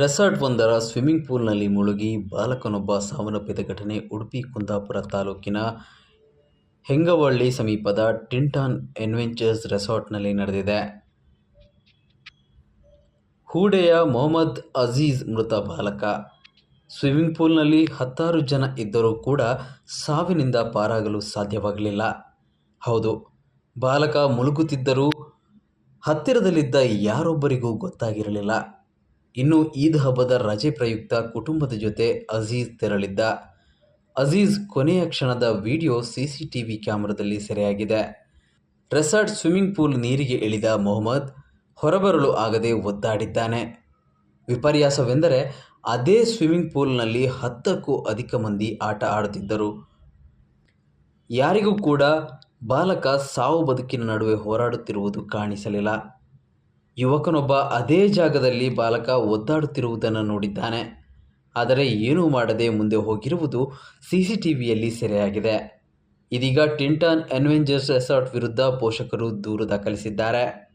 Resort ಒಂದರ swimming ಪೂಲ್ನಲ್ಲಿ ಮುಳುಗಿ ಬಾಲಕನೊಬ್ಬ ಸಾವನ್ನಪ್ಪಿದ ಘಟನೆ ಉಡುಪಿ, ಕುಂದಾಪುರ ತಾಲೂಕಿನ ಹೆಂಗವಳ್ಳಿ ಸಮೀಪದ ಟಿಂಟಾನ್ ಎನ್ವೆಂಚರ್ಸ್ ರೆಸಾರ್ಟ್ನಲ್ಲಿ ನಡೆದಿದೆ. ಹೂಡೆಯ ಮೊಹಮ್ಮದ್ ಅಜೀಜ್ ಮೃತ ಬಾಲಕ. ಸ್ವಿಮ್ಮಿಂಗ್ ಪೂಲ್ನಲ್ಲಿ ಹತ್ತಾರು ಜನ ಇದ್ದರೂ ಕೂಡ ಸಾವಿನಿಂದ ಪಾರಾಗಲು ಸಾಧ್ಯವಾಗಲಿಲ್ಲ. ಹೌದು, ಬಾಲಕ ಮುಳುಗುತ್ತಿದ್ದರೂ ಹತ್ತಿರದಲ್ಲಿದ್ದ ಯಾರೊಬ್ಬರಿಗೂ ಗೊತ್ತಾಗಿರಲಿಲ್ಲ. ಇನ್ನು ಈದ್ ಹಬ್ಬದ ರಜೆ ಪ್ರಯುಕ್ತ ಕುಟುಂಬದ ಜೊತೆ ಅಜೀಜ್ ತೆರಳಿದ್ದ. ಅಜೀಜ್ ಕೊನೆಯ ಕ್ಷಣದ ವಿಡಿಯೋ ಸಿಸಿಟಿವಿ ಕ್ಯಾಮೆರಾದಲ್ಲಿ ಸೆರೆಯಾಗಿದೆ. ರೆಸಾರ್ಟ್ ಸ್ವಿಮ್ಮಿಂಗ್ ಪೂಲ್ ನೀರಿಗೆ ಇಳಿದ ಮೊಹಮ್ಮದ್ ಹೊರಬರಲು ಆಗದೆ ಒದ್ದಾಡಿದ್ದಾನೆ. ವಿಪರ್ಯಾಸವೆಂದರೆ ಅದೇ ಸ್ವಿಮ್ಮಿಂಗ್ ಪೂಲ್ನಲ್ಲಿ ಹತ್ತಕ್ಕೂ ಅಧಿಕ ಮಂದಿ ಆಟ ಆಡುತ್ತಿದ್ದರು. ಯಾರಿಗೂ ಕೂಡ ಬಾಲಕ ಸಾವು ಬದುಕಿನ ನಡುವೆ ಹೋರಾಡುತ್ತಿರುವುದು ಕಾಣಿಸಲಿಲ್ಲ. ಯುವಕನೊಬ್ಬ ಅದೇ ಜಾಗದಲ್ಲಿ ಬಾಲಕ ಒದ್ದಾಡುತ್ತಿರುವುದನ್ನು ನೋಡಿದ್ದಾನೆ. ಆದರೆ ಏನೂ ಮಾಡದೆ ಮುಂದೆ ಹೋಗಿರುವುದು ಸಿಸಿಟಿವಿಯಲ್ಲಿ ಸೆರೆಯಾಗಿದೆ. ಇದೀಗ ಟಿಂಟನ್ ಅಡ್ವೆಂಚರ್ಸ್ ರೆಸಾರ್ಟ್ ವಿರುದ್ಧ ಪೋಷಕರು ದೂರು ದಾಖಲಿಸಿದ್ದಾರೆ.